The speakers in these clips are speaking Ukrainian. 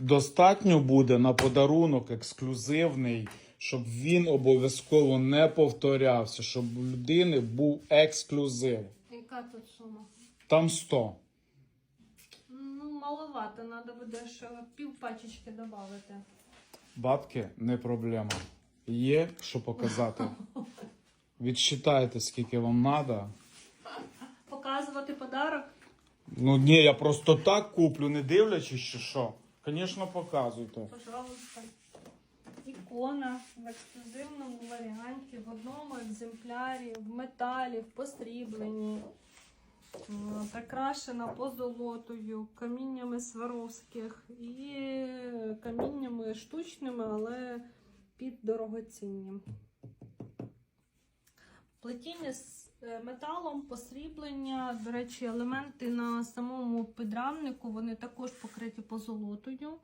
Достатньо буде на подарунок ексклюзивний, щоб він обов'язково не повторявся, щоб у людини був ексклюзив. Яка тут сума? Там 100. Ну, маловато, треба буде ще пів пачечки додати. Бабки не проблема. Є що показати. Відсчитайте, скільки вам треба. Показувати подарок? Ну ні, я просто так куплю, не дивлячись, чи що. Звісно, показуйте. Пожалуйста. Ікона в ексклюзивному варіанті, в одному екземплярі, в металі, в посрібленні. Прикрашена позолотою, каміннями Сваровських і каміннями штучними, але під дорогоцінням. Плетіння з е, металом, посріблення, до речі, елементи на самому підрамнику, вони також покриті позолотою.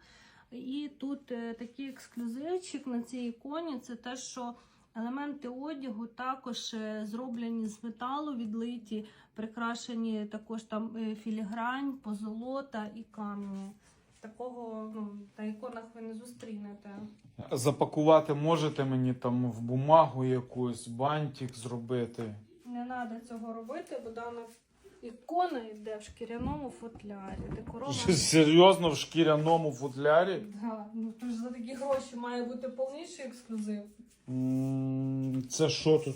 І тут е, такий ексклюзивчик на цій іконі це те, що елементи одягу також е, зроблені з металу, відлиті, прикрашені також там філігрань, позолота і камні. Такого ну, на іконах ви не зустрінете. Запакувати можете мені там в бумагу якусь, бантик зробити. Не треба цього робити, бо дана ікона йде в шкіряному футлярі. Декорована. Серйозно в шкіряному футлярі? Да, ну тож за такі гроші має бути повніший ексклюзив. М, Це що тут?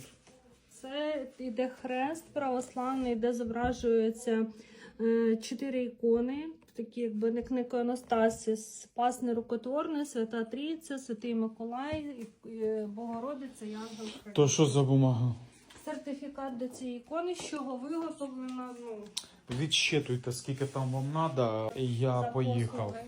Це йде хрест православний, де зображуються е, чотири ікони, такі якби не Анастасіс, Спасне рукотворне, Свята Трійця, Святий Миколай, і- і Богородиця, Янгел Христос. То що за бумага? Сертифікат до цієї ікони, з чого виготовлено, ну, Відщитуйте, скільки там вам треба, я поїхав. послуги.